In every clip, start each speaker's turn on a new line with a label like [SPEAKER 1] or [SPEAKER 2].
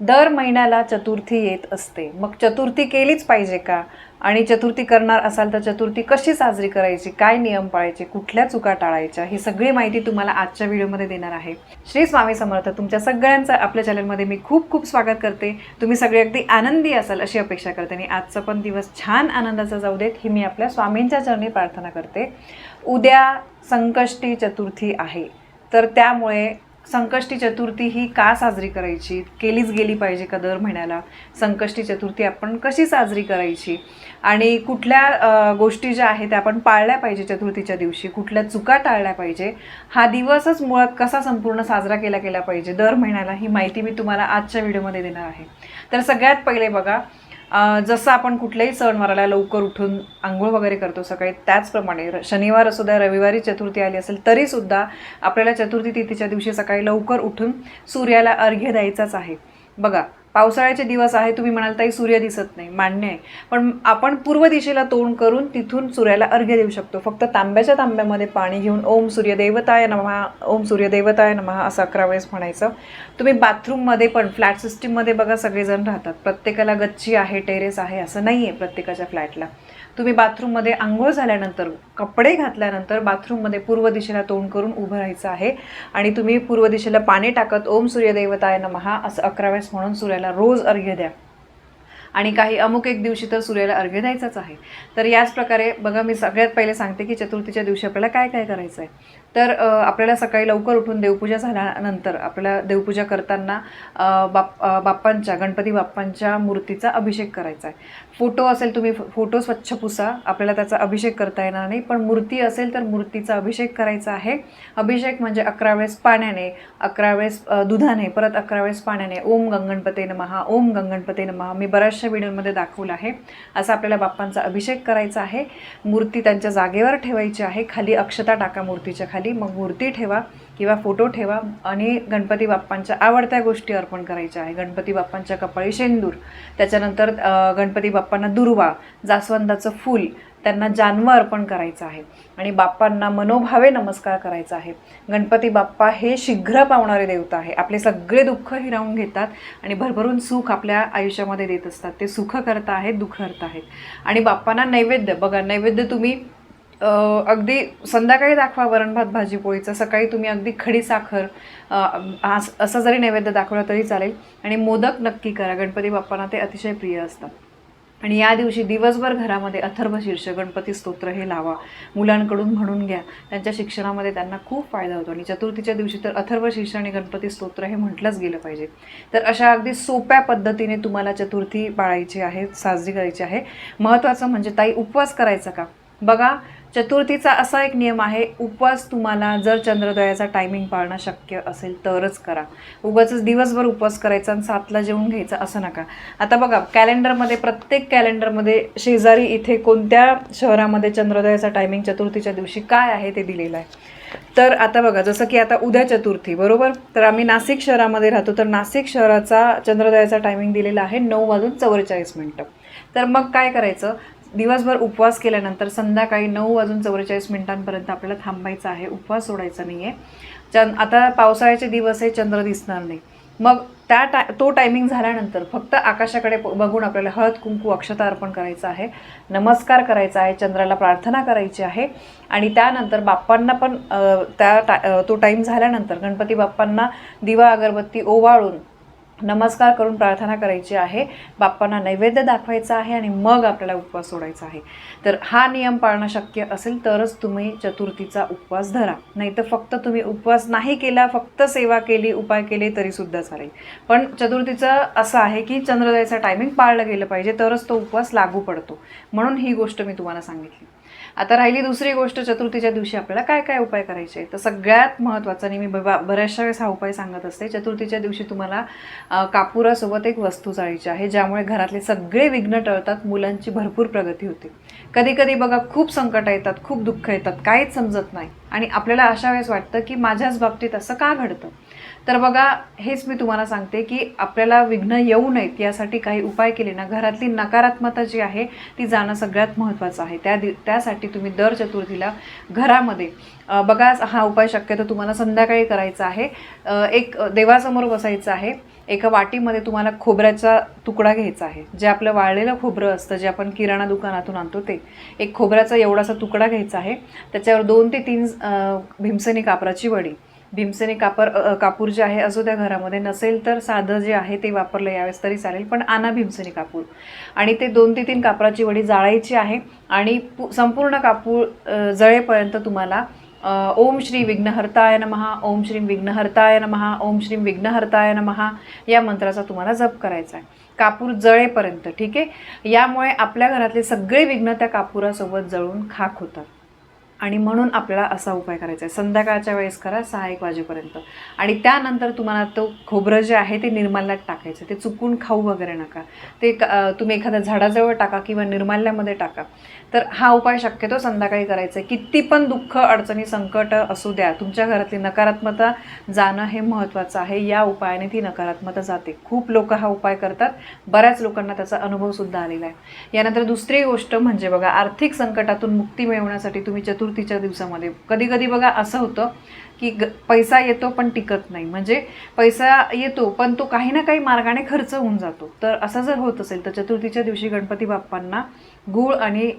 [SPEAKER 1] दर महिन्याला चतुर्थी येत असते. मग चतुर्थी केलीच पाहिजे का? आणि चतुर्थी करणार असाल तर चतुर्थी कशी साजरी करायची? काय नियम पाळायचे? कुठल्या चुका टाळायच्या? ही सगळी माहिती तुम्हाला आजच्या व्हिडिओमध्ये देणार आहे. श्री स्वामी समर्थ तुमच्या सगळ्यांचं आपल्या चॅनलमध्ये मी खूप खूप स्वागत करते. तुम्ही सगळे अगदी आनंदी असाल अशी अपेक्षा करते आणि आजचा पण दिवस छान आनंदाचा जाऊ देत ही मी आपल्या स्वामींच्या चरणी प्रार्थना करते. उद्या संकष्टी चतुर्थी आहे. तर त्यामुळे संकष्टी चतुर्थी ही का साजरी करायची? केलीच गेली पाहिजे का दर महिन्याला? संकष्टी चतुर्थी आपण कशी साजरी करायची? आणि कुठल्या गोष्टी ज्या आहेत त्या आपण पाळल्या पाहिजे चतुर्थीच्या दिवशी? कुठल्या चुका टाळल्या पाहिजे? हा दिवसच मुळात कसा संपूर्ण साजरा केला गेला पाहिजे? दर महिन्याला ही माहिती मी तुम्हाला आजच्या व्हिडिओमध्ये देणार आहे. तर सगळ्यात पहिले बघा जसं आपण कुठल्याही सणवाराला लवकर उठून आंघोळ वगैरे करतो सकाळी त्याचप्रमाणे शनिवार असू द्या रविवारी चतुर्थी आली असेल तरीसुद्धा आपल्याला चतुर्थी तिथीच्या दिवशी सकाळी लवकर उठून सूर्याला अर्घ्य द्यायचाच आहे. बघा पावसाळ्याचे दिवस आहे तुम्ही म्हणाल ताई सूर्य दिसत नाही मान्य आहे. पण आपण पूर्व दिशेला तोंड करून तिथून सूर्याला अर्घ्य देऊ शकतो. फक्त तांब्याच्या तांब्यामध्ये पाणी घेऊन ओम सूर्यदेवताय नमहा ओम सूर्यदेवताय नमहा असं अकरा वेळेस म्हणायचं. तुम्ही बाथरूममध्ये पण फ्लॅट सिस्टीममध्ये बघा सगळेजण राहतात. प्रत्येकाला गच्ची आहे टेरेस आहे असं नाही आहे प्रत्येकाच्या फ्लॅटला. तुम्ही बाथरूममध्ये आंघोळ झाल्यानंतर कपडे घातल्यानंतर बाथरूममध्ये पूर्व दिशेला तोंड करून उभं राहायचं आहे. आणि तुम्ही पूर्व दिशेला पाणी टाकत ओम सूर्यदेवताय नमहा असं अकरा वेळेस म्हणून सूर्याला रोज अर्घ्य द्या. आणि काही अमुक एक दिवशी तर सूर्याला अर्घ्य द्यायचाच आहे. तर याच प्रकारे बघा मी सगळ्यात पहिले सांगते की चतुर्थीच्या दिवशी आपल्याला काय काय करायचं आहे तर आपल्याला सकाळी लवकर उठून देवपूजा झाल्यानंतर आपल्याला देवपूजा करताना बाप बाप्पांच्या गणपती बाप्पांच्या मूर्तीचा अभिषेक करायचा आहे. फोटो असेल तुम्ही फोटो स्वच्छ पुसा आपल्याला त्याचा अभिषेक करता येणार नाही. पण मूर्ती असेल तर मूर्तीचा अभिषेक करायचा आहे. अभिषेक म्हणजे अकरा वेळेस पाण्याने अकरा वेळेस दुधाने परत अकरा वेळेस पाण्याने. ओम गंगणपते नमहा ओम गंगणपते नमहा मी बऱ्याचशा व्हिडिओमध्ये दाखवलं आहे. असा आपल्याला बाप्पांचा अभिषेक करायचा आहे. मूर्ती त्यांच्या जागेवर ठेवायची आहे. खाली अक्षता टाका मूर्तीच्या खाली. मग मूर्ती ठेवा किंवा फोटो ठेवा आणि गणपती बाप्पांच्या आवडत्या गोष्टी अर्पण करायच्या आहे. गणपती बाप्पांच्या कपाळी शेंदूर त्याच्यानंतर गणपती बाप्पांना दुर्वा जास्वंदाचं फूल त्यांना जानवं अर्पण करायचं आहे. आणि बाप्पांना मनोभावे नमस्कार करायचा आहे. गणपती बाप्पा हे शीघ्र पावणारे देवता आहे. आपले सगळे दुःख हिरावून घेतात आणि भरभरून सुख आपल्या आयुष्यामध्ये देत असतात. ते सुख करता आहेत दुःख करत आहेत. आणि बाप्पांना नैवेद्य बघा नैवेद्य तुम्ही अगदी संध्याकाळी दाखवा वरण भात भाजी पोळीचं सकाळी तुम्ही अगदी खडी साखर असं जरी नैवेद्य दाखवला तरी चालेल. आणि मोदक नक्की करा गणपती बाप्पांना ते अतिशय प्रिय असतात आणि या दिवशी दिवसभर घरामध्ये अथर्व शीर्ष गणपती स्तोत्र हे लावा. मुलांकडून म्हणून घ्या. त्यांच्या शिक्षणामध्ये त्यांना खूप फायदा होतो. आणि चतुर्थीच्या दिवशी तर अथर्व शीर्ष आणि गणपती स्तोत्र हे म्हटलंच गेलं पाहिजे. तर अशा अगदी सोप्या पद्धतीने तुम्हाला चतुर्थी पाळायची आहे साजरी करायची आहे. महत्त्वाचं म्हणजे ताई उपवास करायचा का? बघा चतुर्थीचा असा एक नियम आहे उपवास तुम्हाला जर चंद्रोदयाचा टायमिंग पाळणं शक्य असेल तरच करा. उगाच दिवसभर उपवास करायचा आणि सातला जेवून घ्यायचा असं नका. आता बघा कॅलेंडरमध्ये प्रत्येक कॅलेंडरमध्ये शेजारी इथे कोणत्या शहरामध्ये चंद्रोदयाचा टायमिंग चतुर्थीच्या दिवशी काय आहे ते दिलेलं आहे. तर आता बघा जसं की आता उद्या चतुर्थी बरोबर? तर आम्ही नाशिक शहरामध्ये राहतो तर नाशिक शहराचा चंद्रोदयाचा टायमिंग दिलेला आहे नऊ वाजून चव्वेचाळीस मिनटं. तर मग काय करायचं? दिवसभर उपवास केल्यानंतर संध्याकाळी नऊ वाजून चव्वेचाळीस मिनिटांपर्यंत आपल्याला थांबायचं आहे. उपवास सोडायचा नाही आहे चंद आता पावसाळ्याचे दिवस आहे चंद्र दिसणार नाही. मग त्या टा तो टायमिंग झाल्यानंतर फक्त आकाशाकडे बघून आपल्याला हळद कुंकू अक्षता अर्पण करायचं आहे. नमस्कार करायचा आहे चंद्राला प्रार्थना करायची आहे. आणि त्यानंतर बाप्पांना पण त्या टा तो टाईम झाल्यानंतर गणपती बाप्पांना दिवा अगरबत्ती ओवाळून नमस्कार करून प्रार्थना करायची आहे. बाप्पांना नैवेद्य दाखवायचा आहे आणि मग आपल्याला उपवास सोडायचा आहे. तर हा नियम पाळणं शक्य असेल तरच तुम्ही चतुर्थीचा उपवास धरा. नाही तर फक्त तुम्ही उपवास नाही केला फक्त सेवा केली उपाय केले तरीसुद्धा चालेल. पण चतुर्थीचं असं आहे की चंद्रोदयाचं टायमिंग पाळलं गेलं पाहिजे तरच तो उपवास लागू पडतो. म्हणून ही गोष्ट मी तुम्हाला सांगितली. आता राहिली दुसरी गोष्ट चतुर्थीच्या दिवशी आपल्याला काय काय उपाय करायचे तर सगळ्यात महत्त्वाचा आणि मी बबा बऱ्याचशा वेळेस हा उपाय सांगत असते चतुर्थीच्या दिवशी तुम्हाला कापुरासोबत एक वस्तू जाळीची आहे ज्यामुळे घरातले सगळे विघ्न टळतात मुलांची भरपूर प्रगती होते. कधी कधी बघा खूप संकट येतात खूप दुःख येतात काहीच समजत नाही. आणि आपल्याला अशा वेळेस वाटतं की माझ्याच बाबतीत असं का घडतं? तर बघा हेच मी तुम्हाला सांगते की आपल्याला विघ्न येऊ नयेत यासाठी काही उपाय केले ना. घरातली नकारात्मकता जी आहे ती जाणं सगळ्यात महत्त्वाचं आहे. त्या दि त्यासाठी तुम्ही दर चतुर्थीला घरामध्ये बघा हा उपाय शक्यतो तुम्हाला संध्याकाळी करायचा आहे. एक देवासमोर बसायचं आहे. एका वाटीमध्ये तुम्हाला खोबऱ्याचा तुकडा घ्यायचा आहे. जे आपलं वाळलेलं खोबरं असतं जे आपण किराणा दुकानातून आणतो ते. एक खोबऱ्याचा एवढासा तुकडा घ्यायचा आहे. त्याच्यावर दोन ते तीन अ, भीमसेनी कापराची वडी भीमसेनी कापर कापूर जे आहे असू त्या घरामध्ये नसेल तर साधं जे आहे ते वापरलं यावेळेस तरी चालेल. पण आना भीमसेनी कापूर. आणि ते दोन ते तीन कापराची वडी जाळायची आहे आणि पु- संपूर्ण कापूर जळेपर्यंत तुम्हाला ओम श्री विघ्नहर्ताय नमहा ओम श्री विघ्नहर्ताय नमहा ओम श्री विघ्नहर्ताय नमहा या मंत्राचा तुम्हाला जप करायचा आहे. कापूर जळेपर्यंत ठीक आहे? यामुळे आपल्या घरातले सगळे विघ्न त्या कापुरासोबत जळून खाक होतात. आणि म्हणून आपल्याला असा उपाय करायचा आहे. संध्याकाळच्या वेळेस करा सहा एक वाजेपर्यंत. आणि त्यानंतर तुम्हाला तो खोबरं जे आहे ते निर्माल्यात टाकायचं ते चुकून खाऊ वगैरे नका. ते तुम्ही एखाद्या झाडाजवळ टाका किंवा निर्माल्यामध्ये टाका. तर हा उपाय शक्यतो संध्याकाळी करायचा आहे. किती पण दुःख अडचणी संकट असू द्या तुमच्या घरातली नकारात्मकता जाणं हे महत्त्वाचं आहे. या उपायाने ती नकारात्मकता जाते. खूप लोक हा उपाय करतात. बऱ्याच लोकांना त्याचा अनुभवसुद्धा आलेला आहे. यानंतर दुसरी गोष्ट म्हणजे बघा आर्थिक संकटातून मुक्ती मिळवण्यासाठी तुम्ही चतुर्थीच्या दिवसामध्ये. कधी कधी बघा असं होतं की ग पैसा येतो पण टिकत नाही. म्हणजे पैसा येतो पण तो काही ना काही मार्गाने खर्च होऊन जातो. तर असं जर होत असेल तर चतुर्थीच्या दिवशी गणपती बाप्पांना गूळ आणि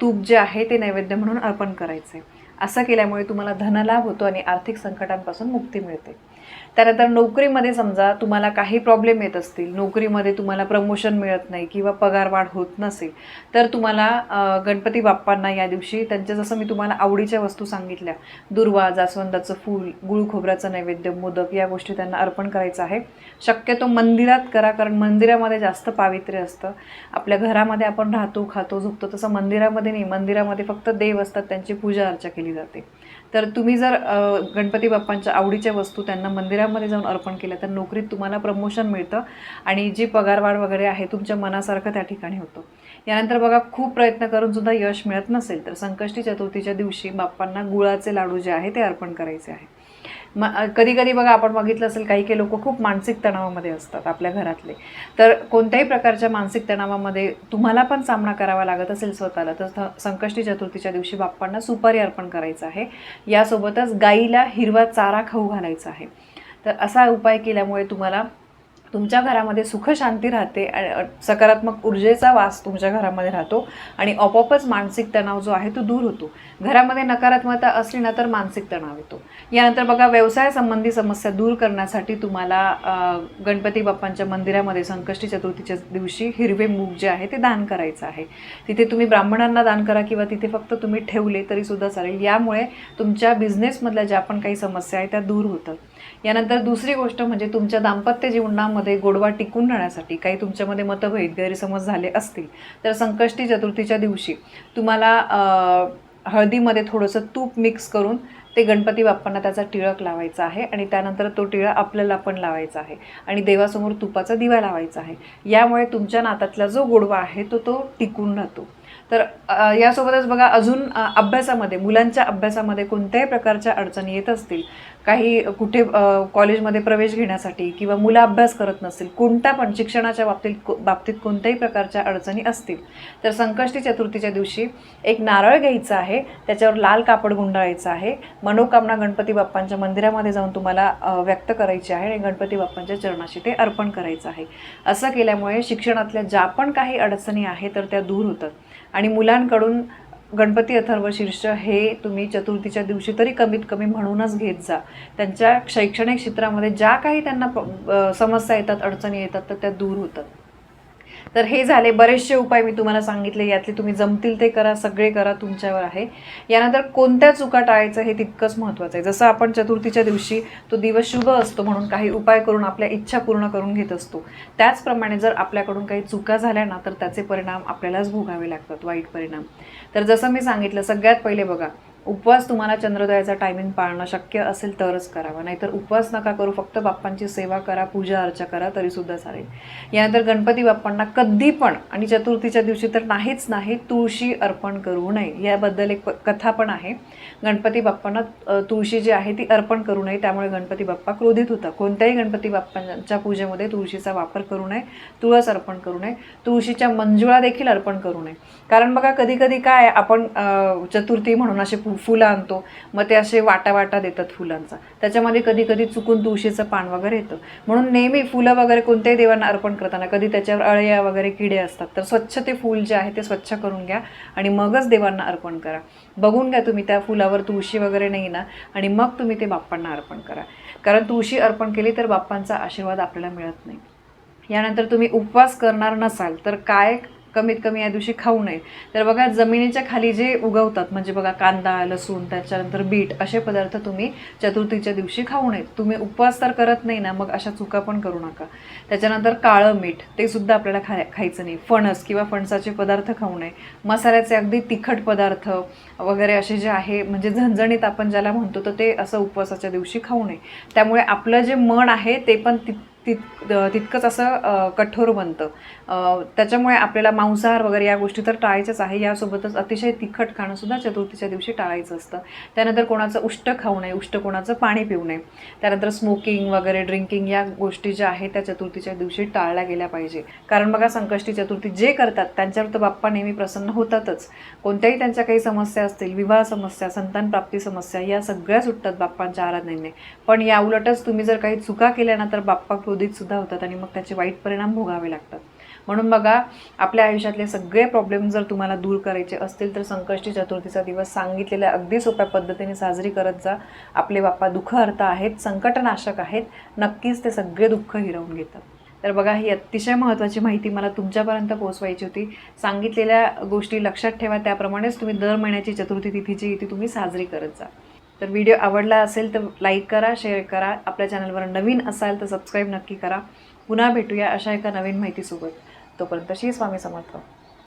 [SPEAKER 1] तूप जे आहे ते नैवेद्य म्हणून अर्पण करायचं आहे असं केल्यामुळे तुम्हाला धनलाभ होतो आणि आर्थिक संकटांपासून मुक्ती मिळते. त्यानंतर नोकरीमध्ये समजा तुम्हाला काही प्रॉब्लेम येत असतील नोकरीमध्ये तुम्हाला प्रमोशन मिळत नाही किंवा पगारवाढ होत नसेल तर तुम्हाला गणपती बाप्पांना या दिवशी त्यांच्या जसं मी तुम्हाला आवडीच्या वस्तू सांगितल्या दुर्वा जास्वंदाचं फूल गुळ खोबऱ्याचं नैवेद्य मोदक या गोष्टी त्यांना अर्पण करायचं आहे. शक्यतो मंदिरात करा कारण मंदिरामध्ये जास्त पावित्र्य असतं. आपल्या घरामध्ये आपण राहतो खातो झोपतो तसं मंदिरामध्ये नाही. मंदिरामध्ये फक्त देव असतात त्यांची पूजा अर्चा केली जाते. तर तुम्ही जर गणपती बाप्पांच्या आवडीच्या वस्तू त्यांना मंदिरामध्ये जाऊन अर्पण केल्या तर नोकरीत तुम्हाला प्रमोशन मिळतं आणि जी पगारवाढ वगैरे आहे तुमच्या मनासारखं त्या ठिकाणी होतं. यानंतर बघा खूप प्रयत्न करून सुद्धा यश मिळत नसेल तर संकष्टी चतुर्थीच्या दिवशी बाप्पांना गुळाचे लाडू जे आहे ते अर्पण करायचे आहे. म कधी कधी बघा आपण बघितलं असेल काही काही लोक खूप मानसिक तणावामध्ये असतात आपल्या घरातले. तर कोणत्याही प्रकारच्या मानसिक तणावामध्ये तुम्हाला पण सामना करावा लागत असेल स्वतःला तर संकष्टी चतुर्थीच्या दिवशी बाप्पांना सुपारी अर्पण करायचं आहे. यासोबतच गाईला हिरवा चारा खाऊ घालायचा आहे. तर असा उपाय केल्यामुळे तुम्हाला तुमच्या घरामध्ये सुख शांती राहते आणि सकारात्मक ऊर्जेचा वास तुमच्या घरामध्ये राहतो आणि आपोआपच मानसिक तणाव जो आहे तो दूर होतो. घरामध्ये नकारात्मकता असली ना तर मानसिक तणाव येतो. यानंतर बघा व्यवसायासंबंधी समस्या दूर करण्यासाठी तुम्हाला गणपती बाप्पांच्या मंदिरामध्ये संकष्टी चतुर्थीच्या दिवशी हिरवे मूग जे आहे ते दान करायचं आहे. तिथे तुम्ही ब्राह्मणांना दान करा किंवा तिथे फक्त तुम्ही ठेवले तरीसुद्धा चालेल. यामुळे तुमच्या बिझनेसमधल्या ज्या पण काही समस्या आहेत त्या दूर होतात. यानंतर दुसरी गोष्ट म्हणजे तुमच्या दाम्पत्य जीवनामध्ये गोडवा टिकून राहण्यासाठी काही तुमच्यामध्ये मतभेद गैरसमज झाले असतील तर संकष्टी चतुर्थीच्या दिवशी तुम्हाला हळदीमध्ये थोडंसं तूप मिक्स करून ते गणपती बाप्पांना त्याचा टिळक लावायचा आहे आणि त्यानंतर तो टिळक आपल्याला पण लावायचा आहे आणि देवासमोर तुपाचा दिवा लावायचा आहे. यामुळे तुमच्या नातातला जो गोडवा आहे तो तो टिकून राहतो. तर यासोबतच बघा अजून अभ्यासामध्ये मुलांच्या अभ्यासामध्ये कोणत्याही प्रकारच्या अडचणी येत असतील काही कुठे कॉलेजमध्ये प्रवेश घेण्यासाठी किंवा मुलं अभ्यास करत नसतील कोणत्या पण शिक्षणाच्या बाबतीत बाबतीत कोणत्याही प्रकारच्या अडचणी असतील तर संकष्टी चतुर्थीच्या दिवशी एक नारळ घ्यायचा आहे त्याच्यावर लाल कापड गुंडाळायचं आहे मनोकामना गणपती बाप्पांच्या मंदिरामध्ये जाऊन तुम्हाला व्यक्त करायची आहे आणि गणपती बाप्पांच्या चरणाशी ते अर्पण करायचं आहे. असं केल्यामुळे शिक्षणातल्या ज्या पण काही अडचणी आहे तर त्या दूर होतात. आणि मुलांकडून गणपती अथर्व शीर्ष हे तुम्ही चतुर्थीच्या दिवशी तरी कमीत कमी म्हणूनच घेत जा. त्यांच्या शैक्षणिक क्षेत्रामध्ये ज्या काही त्यांना समस्या येतात अडचणी येतात तर त्या दूर होतात. तर हे झाले बरेचसे उपाय मी तुम्हाला सांगितले यातले तुम्ही जमतील ते करा सगळे करा तुमच्यावर आहे. यानंतर कोणत्या चुका टाळायचं हे तितकंच महत्त्वाचं आहे. जसं आपण चतुर्थीच्या दिवशी तो दिवस शुभ असतो म्हणून काही उपाय करून आपल्या इच्छा पूर्ण करून घेत असतो. त्याचप्रमाणे जर आपल्याकडून काही चुका झाल्या ना तर त्याचे परिणाम आपल्यालाच भोगावे लागतात वाईट परिणाम. तर जसं मी सांगितलं सगळ्यात पहिले बघा उपवास तुम्हाला चंद्रोदयाचा टायमिंग पाळणं शक्य असेल तरच करावा. नाहीतर उपवास नका करू फक्त बाप्पांची सेवा करा पूजा अर्चा करा तरीसुद्धा चालेल. यानंतर गणपती बाप्पांना कधी पण आणि चतुर्थीच्या दिवशी तर नाहीच नाही तुळशी अर्पण करू नये. याबद्दल एक प- कथा पण आहे. गणपती बाप्पांना तुळशी जी आहे ती अर्पण करू नये. त्यामुळे गणपती बाप्पा क्रोधित होता कोणत्याही गणपती बाप्पांच्या पूजेमध्ये तुळशीचा वापर करू नये. तुळस अर्पण करू नये. तुळशीच्या मंजुळा देखील अर्पण करू नये. कारण बघा कधी कधी काय आपण चतुर्थी म्हणून असे पू फुलं आणतो. मग ते असे वाटा वाटा देतात फुलांचा. त्याच्यामध्ये कधी कधी चुकून तुळशीचं पान वगैरे येतं. म्हणून नेहमी फुलं वगैरे कोणत्याही देवांना अर्पण करताना कधी त्याच्यावर अळ्या वगैरे किडे असतात तर स्वच्छ ते फूल जे आहे ते स्वच्छ करून घ्या आणि मगच देवांना अर्पण करा. बघून घ्या तुम्ही त्या फुलावर तुळशी वगैरे नाही ना आणि मग तुम्ही ते बाप्पांना अर्पण करा. कारण तुळशी अर्पण केली तर बाप्पांचा आशीर्वाद आपल्याला मिळत नाही. यानंतर तुम्ही उपवास करणार नसाल तर काय कमीत कमी या दिवशी खाऊ नये. तर बघा जमिनीच्या खाली जे उगवतात म्हणजे बघा कांदा लसूण त्याच्यानंतर बीट असे पदार्थ तुम्ही चतुर्थीच्या दिवशी खाऊ नयेत तुम्ही उपवास तर करत नाही ना मग अशा चुका पण करू नका. त्याच्यानंतर काळं मीठ ते सुद्धा आपल्याला खाय खायचं नाही. फणस किंवा फणसाचे पदार्थ खाऊ नये. मसाल्याचे अगदी तिखट पदार्थ वगैरे असे जे आहे म्हणजे झणझणीत आपण ज्याला म्हणतो तर ते असं उपवासाच्या दिवशी खाऊ नये. त्यामुळे आपलं जे मन आहे ते पण ति तित तितकंच असं कठोर बनतं. त्याच्यामुळे आपल्याला मांसाहार वगैरे या गोष्टी तर टाळायच्याच आहे. यासोबतच अतिशय तिखट खाणंसुद्धा चतुर्थीच्या दिवशी टाळायचं असतं. त्यानंतर कोणाचं उष्ट खाऊ नये उष्ट कोणाचं पाणी पिऊ नये. त्यानंतर स्मोकिंग वगैरे ड्रिंकिंग या गोष्टी ज्या आहेत त्या चतुर्थीच्या दिवशी टाळल्या गेल्या पाहिजे. कारण बघा संकष्टी चतुर्थी जे करतात त्यांच्यावर तर बाप्पा नेहमी प्रसन्न होतातच. कोणत्याही त्यांच्या काही समस्या असतील विवाह समस्या संतान प्राप्ती समस्या या सगळ्या सुटतात बाप्पांच्या आराधनेने. पण या उलटच तुम्ही जर काही चुका केल्या ना तर बाप्पा क्रोधित सुद्धा होतात आणि मग त्याचे वाईट परिणाम भोगावे लागतात. म्हणून बघा आपल्या आयुष्यातले सगळे प्रॉब्लेम जर तुम्हाला दूर करायचे असतील तर संकष्टी चतुर्थीचा दिवस सांगितलेल्या अगदी सोप्या पद्धतीने साजरी करत जा. आपले बाप्पा दुःख अर्थ आहेत संकटनाशक आहेत नक्कीच ते सगळे दुःख हिरवून घेतात. तर बघा ही अतिशय महत्त्वाची माहिती मला तुमच्यापर्यंत पोहोचवायची होती. सांगितलेल्या गोष्टी लक्षात ठेवा त्याप्रमाणेच तुम्ही दर महिन्याची चतुर्थी तिथीची ती तुम्ही साजरी करत जा. तर व्हिडिओ आवडला असेल तर लाईक करा शेअर करा. आपल्या चॅनलवर नवीन असाल तर सबस्क्राईब नक्की करा. पुन्हा भेटूया अशा एका नवीन माहितीसोबत. तोपर्यंत श्री स्वामी समर्थ.